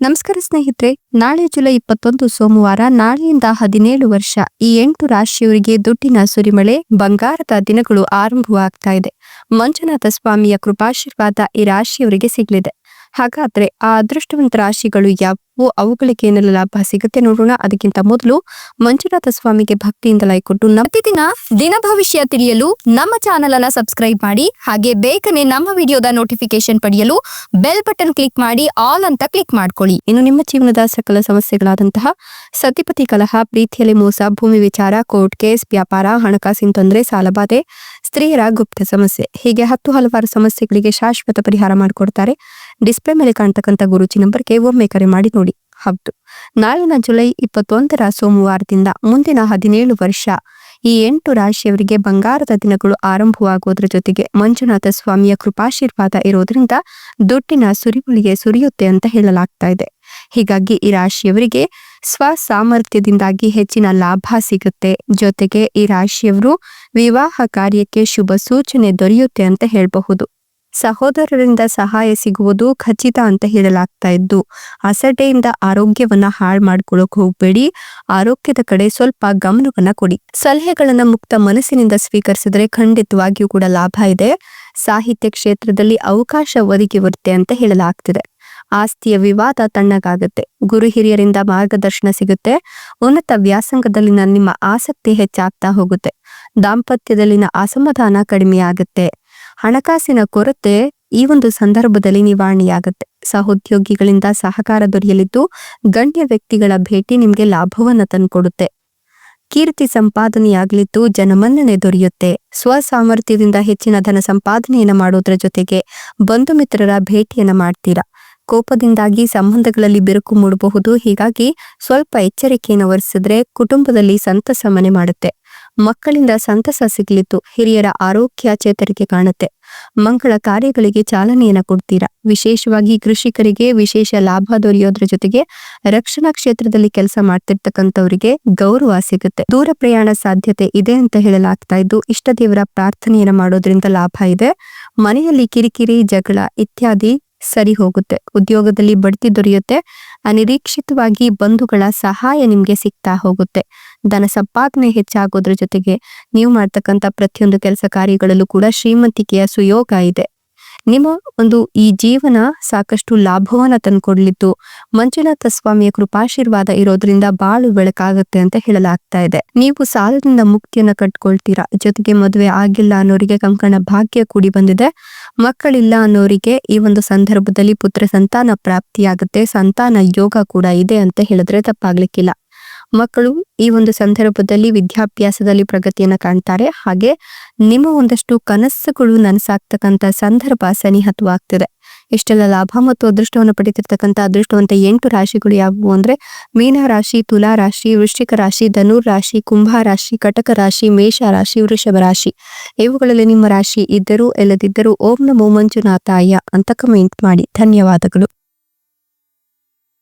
ನಮಸ್ಕಾರ ಸ್ನೇಹಿತರೆ, ನಾಳೆ ಜುಲೈ ಇಪ್ಪತ್ತೊಂದು ಸೋಮವಾರ ನಾಳೆಯಿಂದ ಹದಿನೇಳು ವರ್ಷ ಈ ಎಂಟು ರಾಶಿಯವರಿಗೆ ದುಡ್ಡಿನ ಸುರಿಮಳೆ, ಬಂಗಾರದ ದಿನಗಳು ಆರಂಭವಾಗ್ತಾ ಇದೆ. ಮಂಜುನಾಥ ಸ್ವಾಮಿಯ ಕೃಪಾಶೀರ್ವಾದ ಈ ರಾಶಿಯವರಿಗೆ ಸಿಗಲಿದೆ. ಹಾಗಾದ್ರೆ ಆ ಅದೃಷ್ಟವಂತ ರಾಶಿಗಳು ಯಾವುವು ಅವುಗಳಿಗೆ ಏನೆಲ್ಲ ಲಾಭ ಸಿಗುತ್ತೆ ನೋಡೋಣ. ಅದಕ್ಕಿಂತ ಮೊದಲು ಮಂಜುನಾಥ ಸ್ವಾಮಿಗೆ ಭಕ್ತಿಯಿಂದ ಲೈಕ್ ಕೊಟ್ಟು ಪ್ರತಿದಿನ ದಿನ ಭವಿಷ್ಯ ತಿಳಿಯಲು ನಮ್ಮ ಚಾನೆಲ್ ಅನ್ನ ಸಬ್ಸ್ಕ್ರೈಬ್ ಮಾಡಿ, ಹಾಗೆ ಬೇಗನೆ ನಮ್ಮ ವಿಡಿಯೋದ ನೋಟಿಫಿಕೇಶನ್ ಪಡೆಯಲು ಬೆಲ್ ಬಟನ್ ಕ್ಲಿಕ್ ಮಾಡಿ, ಆಲ್ ಅಂತ ಕ್ಲಿಕ್ ಮಾಡ್ಕೊಳ್ಳಿ. ಇನ್ನು ನಿಮ್ಮ ಜೀವನದ ಸಕಲ ಸಮಸ್ಯೆಗಳಾದಂತಹ ಸತಿಪತಿ ಕಲಹ, ಪ್ರೀತಿಯಲ್ಲಿ ಮೋಸ, ಭೂಮಿ ವಿಚಾರ, ಕೋರ್ಟ್ ಕೇಸ್, ವ್ಯಾಪಾರ, ಹಣಕಾಸಿನ ತೊಂದರೆ, ಸಾಲಬಾಧೆ ಸ್ತ್ರೀಯರ ಗುಪ್ತ ಸಮಸ್ಯೆ. ಹೀಗೆ ಹತ್ತು ಹಲವಾರು ಸಮಸ್ಯೆಗಳಿಗೆ ಶಾಶ್ವತ ಪರಿಹಾರ ಮಾಡಿಕೊಡ್ತಾರೆ. ಡಿಸ್ಪ್ಲೇ ಮೇಲೆ ಕಾಣ್ತಕ್ಕಂಥ ಗುರುಚಿ ನಂಬರ್ಗೆ ಒಮ್ಮೆ ಕರೆ ಮಾಡಿ ನೋಡಿ. ಹೌದು. ನಾಳಿನ ಜುಲೈ ಇಪ್ಪತ್ತೊಂದರ ಸೋಮವಾರದಿಂದ ಮುಂದಿನ ಹದಿನೇಳು ವರ್ಷ. ಈ ಎಂಟು ರಾಶಿಯವರಿಗೆ ಬಂಗಾರದ ದಿನಗಳು ಆರಂಭವಾಗುವುದರ ಜೊತೆಗೆ ಮಂಜುನಾಥ ಸ್ವಾಮಿಯ ಕೃಪಾಶೀರ್ವಾದ ಇರೋದ್ರಿಂದ ದುಡ್ಡಿನ ಸುರಿಮಳಿಗೆ ಸುರಿಯುತ್ತೆ ಅಂತ ಹೇಳಲಾಗ್ತಾ ಇದೆ. ಹೀಗಾಗಿ ಈ ರಾಶಿಯವರಿಗೆ ಸ್ವ ಸಾಮರ್ಥ್ಯದಿಂದಾಗಿ ಹೆಚ್ಚಿನ ಲಾಭ ಸಿಗುತ್ತೆ. ಜೊತೆಗೆ ಈ ರಾಶಿಯವರು ವಿವಾಹ ಕಾರ್ಯಕ್ಕೆ ಶುಭ ಸೂಚನೆ ದೊರೆಯುತ್ತೆ ಅಂತ ಹೇಳಬಹುದು. ಸಹೋದರರಿಂದ ಸಹಾಯ ಸಿಗುವುದು ಖಚಿತ ಅಂತ ಹೇಳಲಾಗ್ತಾ ಇದ್ದು, ಅಸಡ್ಡೆಯಿಂದ ಆರೋಗ್ಯವನ್ನ ಹಾಳು ಮಾಡ್ಕೊಳ್ಳೋಕೆ ಹೋಗ್ಬೇಡಿ. ಆರೋಗ್ಯದ ಕಡೆ ಸ್ವಲ್ಪ ಗಮನವನ್ನ ಕೊಡಿ. ಸಲಹೆಗಳನ್ನ ಮುಕ್ತ ಮನಸ್ಸಿನಿಂದ ಸ್ವೀಕರಿಸಿದ್ರೆ ಖಂಡಿತವಾಗಿಯೂ ಕೂಡ ಲಾಭ ಇದೆ. ಸಾಹಿತ್ಯ ಕ್ಷೇತ್ರದಲ್ಲಿ ಅವಕಾಶ ಒದಗಿ ಬರುತ್ತೆ ಅಂತ ಹೇಳಲಾಗ್ತಿದೆ. ಆಸ್ತಿಯ ವಿವಾದ ತಣ್ಣಗಾಗುತ್ತೆ. ಗುರು ಹಿರಿಯರಿಂದ ಮಾರ್ಗದರ್ಶನ ಸಿಗುತ್ತೆ. ಉನ್ನತ ವ್ಯಾಸಂಗದಲ್ಲಿನ ನಿಮ್ಮ ಆಸಕ್ತಿ ಹೆಚ್ಚಾಗ್ತಾ ಹೋಗುತ್ತೆ. ದಾಂಪತ್ಯದಲ್ಲಿನ ಅಸಮಾಧಾನ ಕಡಿಮೆಯಾಗುತ್ತೆ. ಹಣಕಾಸಿನ ಕೊರತೆ ಈ ಒಂದು ಸಂದರ್ಭದಲ್ಲಿ ನಿವಾರಣೆಯಾಗುತ್ತೆ. ಸಹೋದ್ಯೋಗಿಗಳಿಂದ ಸಹಕಾರ ದೊರೆಯಲಿದ್ದು, ಗಣ್ಯ ವ್ಯಕ್ತಿಗಳ ಭೇಟಿ ನಿಮ್ಗೆ ಲಾಭವನ್ನು ತಂದುಕೊಡುತ್ತೆ. ಕೀರ್ತಿ ಸಂಪಾದನೆಯಾಗಲಿದ್ದು ಜನಮನ್ನಣೆ ದೊರೆಯುತ್ತೆ. ಸ್ವಸಾಮರ್ಥ್ಯದಿಂದ ಹೆಚ್ಚಿನ ಧನ ಸಂಪಾದನೆಯನ್ನು ಮಾಡೋದ್ರ ಜೊತೆಗೆ ಬಂಧು ಮಿತ್ರರ ಭೇಟಿಯನ್ನ ಮಾಡ್ತೀರಾ? ಕೋಪದಿಂದಾಗಿ ಸಂಬಂಧಗಳಲ್ಲಿ ಬಿರುಕು ಮೂಡಬಹುದು. ಹೀಗಾಗಿ ಸ್ವಲ್ಪ ಎಚ್ಚರಿಕೆಯನ್ನು ವಹಿಸಿದ್ರೆ ಕುಟುಂಬದಲ್ಲಿ ಸಂತಸ ಮನೆ ಮಾಡುತ್ತೆ. ಮಕ್ಕಳಿಂದ ಸಂತಸ ಸಿಗಲಿತ್ತು ಹಿರಿಯರ ಆರೋಗ್ಯ ಚೇತರಿಕೆ ಕಾಣುತ್ತೆ. ಮಂಗಳ ಕಾರ್ಯಗಳಿಗೆ ಚಾಲನೆಯನ್ನ ಕೊಡ್ತೀರಾ? ವಿಶೇಷವಾಗಿ ಕೃಷಿಕರಿಗೆ ವಿಶೇಷ ಲಾಭ ದೊರೆಯೋದ್ರ ಜೊತೆಗೆ ರಕ್ಷಣಾ ಕ್ಷೇತ್ರದಲ್ಲಿ ಕೆಲಸ ಮಾಡ್ತಿರ್ತಕ್ಕಂಥವರಿಗೆ ಗೌರವ ಸಿಗುತ್ತೆ. ದೂರ ಪ್ರಯಾಣ ಸಾಧ್ಯತೆ ಇದೆ ಅಂತ ಹೇಳಲಾಗ್ತಾ ಇದ್ದು ಇಷ್ಟ ದೇವರ ಪ್ರಾರ್ಥನೆಯನ್ನ ಮಾಡೋದ್ರಿಂದ ಲಾಭ ಇದೆ. ಮನೆಯಲ್ಲಿ ಕಿರಿಕಿರಿ, ಜಗಳ ಇತ್ಯಾದಿ ಸರಿ ಹೋಗುತ್ತೆ. ಉದ್ಯೋಗದಲ್ಲಿ ಬಡ್ತಿ ದೊರೆಯುತ್ತೆ. ಅನಿರೀಕ್ಷಿತವಾಗಿ ಬಂಧುಗಳ ಸಹಾಯ ನಿಮ್ಗೆ ಸಿಗ್ತಾ ಹೋಗುತ್ತೆ. ಧನ ಸಂಪಾದನೆ ಹೆಚ್ಚಾಗೋದ್ರ ಜೊತೆಗೆ ನೀವು ಮಾಡ್ತಕ್ಕಂಥ ಪ್ರತಿಯೊಂದು ಕೆಲಸ ಕಾರ್ಯಗಳಲ್ಲೂ ಕೂಡ ಶ್ರೀಮಂತಿಕೆಯ ಸುಯೋಗ ಇದೆ. ನಿಮ್ಮ ಒಂದು ಈ ಜೀವನ ಸಾಕಷ್ಟು ಲಾಭವನ್ನ ತಂದ್ಕೊಡ್ಲಿತ್ತು ಮಂಜುನಾಥ ಸ್ವಾಮಿಯ ಕೃಪಾಶೀರ್ವಾದ ಇರೋದ್ರಿಂದ ಬಾಳು ಬೆಳಕಾಗುತ್ತೆ ಅಂತ ಹೇಳಲಾಗ್ತಾ ಇದೆ. ನೀವು ಸಾಲದಿಂದ ಮುಕ್ತಿಯನ್ನ ಕಟ್ಕೊಳ್ತೀರಾ ಜೊತೆಗೆ ಮದುವೆ ಆಗಿಲ್ಲ ಅನ್ನೋರಿಗೆ ಕಂಕಣ ಭಾಗ್ಯ ಕೂಡಿ ಬಂದಿದೆ. ಮಕ್ಕಳಿಲ್ಲ ಅನ್ನೋರಿಗೆ ಈ ಒಂದು ಸಂದರ್ಭದಲ್ಲಿ ಪುತ್ರ ಸಂತಾನ ಪ್ರಾಪ್ತಿಯಾಗುತ್ತೆ, ಸಂತಾನ ಯೋಗ ಕೂಡ ಇದೆ ಅಂತ ಹೇಳಿದ್ರೆ ತಪ್ಪಾಗ್ಲಿಕ್ಕಿಲ್ಲ. ಮಕ್ಕಳು ಈ ಒಂದು ಸಂದರ್ಭದಲ್ಲಿ ವಿದ್ಯಾಭ್ಯಾಸದಲ್ಲಿ ಪ್ರಗತಿಯನ್ನ ಕಾಣ್ತಾರೆ. ಹಾಗೆ ನಿಮ್ಮ ಒಂದಷ್ಟು ಕನಸುಗಳು ನನಸಾಗ್ತಕ್ಕಂತ ಸಂದರ್ಭ ಸನಿಹತವಾಗ್ತಿದೆ. ಇಷ್ಟೆಲ್ಲ ಲಾಭ ಮತ್ತು ಅದೃಷ್ಟವನ್ನು ಪಡೆದಿರ್ತಕ್ಕಂಥ ಅದೃಷ್ಟವಂತ ಎಂಟು ರಾಶಿಗಳು ಯಾವುವು ಅಂದ್ರೆ ಮೀನ ರಾಶಿ, ತುಲಾ ರಾಶಿ, ವೃಶ್ಚಿಕ ರಾಶಿ, ಧನುರ್ ರಾಶಿ, ಕುಂಭ ರಾಶಿ, ಕಟಕ ರಾಶಿ, ಮೇಷ ರಾಶಿ, ವೃಷಭ ರಾಶಿ. ಇವುಗಳಲ್ಲಿ ನಿಮ್ಮ ರಾಶಿ ಇದ್ದರೂ ಇಲ್ಲದಿದ್ದರೂ ಓಂ ನಮೋ ಮಂಜುನಾಥಾಯ ಅಂತ ಕಮೆಂಟ್ ಮಾಡಿ. ಧನ್ಯವಾದಗಳು.